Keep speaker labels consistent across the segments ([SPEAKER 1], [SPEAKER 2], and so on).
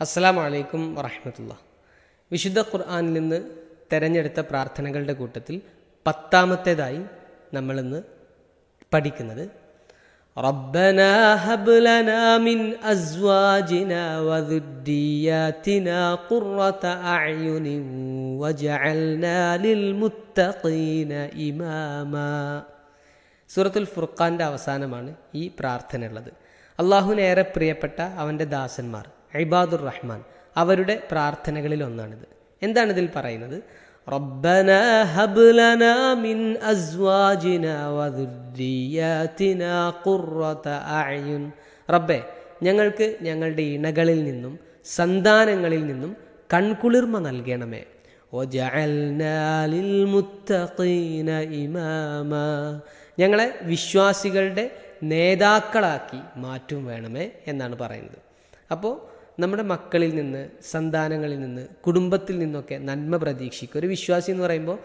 [SPEAKER 1] അസ്സലാമു അലൈക്കും വറഹമത്തുള്ള വിശുദ്ധ ഖുർആനിൽ നിന്ന് തെരഞ്ഞെടുത്ത പ്രാർത്ഥനകളുടെ കൂട്ടത്തിൽ പത്താമത്തേതായി നമ്മളിന്ന് പഠിക്കുന്നത് ربنا هب لنا من أزواجنا وذرياتنا قرة أعين وجعلنا للمتقين إماما സൂറത്തുൽ ഫുർഖാൻ്റെ അവസാനമാണ് ഈ പ്രാർത്ഥന ഉള്ളത് അള്ളാഹുവിന് ഏറെ പ്രിയപ്പെട്ട അവൻ്റെ ദാസന്മാർ ഇബാദുർ റഹ്മാൻ അവരുടെ പ്രാർത്ഥനകളിൽ ഒന്നാണിത് എന്താണ് ഇതിൽ പറയുന്നത് ربنا هب لنا من أزواجنا وذرياتنا قرة أعين റബ്ബേ ഞങ്ങൾക്ക് ഞങ്ങളുടെ ഇണകളിൽ നിന്നും സന്താനങ്ങളിൽ നിന്നും കൺകുളിർമ നൽകണമേ وجعلنا للمتقين إماما ഞങ്ങളെ വിശ്വാസികളുടെ നേതാക്കളാക്കി മാറ്റും വേണമേ എന്നാണ് പറയുന്നത് അപ്പോൾ നമ്മുടെ മക്കളിൽ നിന്ന് സന്താനങ്ങളിൽ നിന്ന് കുടുംബത്തിൽ നിന്നൊക്കെ നന്മ പ്രതീക്ഷിക്കുക. ഒരു വിശ്വാസി എന്ന് പറയുമ്പോൾ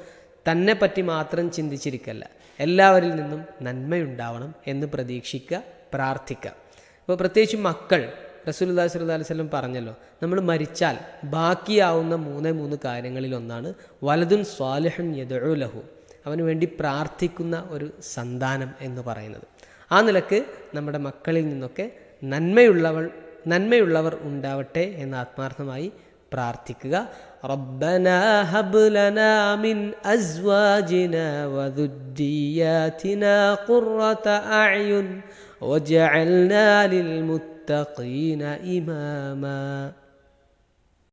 [SPEAKER 1] തന്നെ പറ്റി മാത്രം ചിന്തിച്ചിരിക്കല്ല. എല്ലാവരിൽ നിന്നും നന്മയുണ്ടാവണം എന്ന് പ്രതീക്ഷിക്കുക പ്രാർത്ഥിക്കുക. അപ്പോൾ പ്രത്യേകിച്ച് മക്കൾ റസൂലുല്ലാ സ്വല്ലല്ലാഹു അലൈഹി വസല്ലം പറഞ്ഞല്ലോ നമ്മൾ മരിച്ചാൽ ബാക്കിയാവുന്ന മൂന്നേ മൂന്ന് കാര്യങ്ങളിൽ ഒന്നാണ് വലതുൻ സ്വാലിഹൻ ലഹു. അവന് വേണ്ടി പ്രാർത്ഥിക്കുന്ന ഒരു സന്താനം എന്ന് പറയുന്നത്. ആ നിലയ്ക്ക് നമ്മുടെ മക്കളിൽ നിന്നൊക്കെ നന്മയുള്ളവൾ നന്മയുള്ളവർ ഉണ്ടാവട്ടെ എന്ന് ആത്മാർത്ഥമായി പ്രാർത്ഥിക്കുക ربنا هب لنا من أزواجنا وذرياتنا قرة أعين وجعلنا للمتقين إماما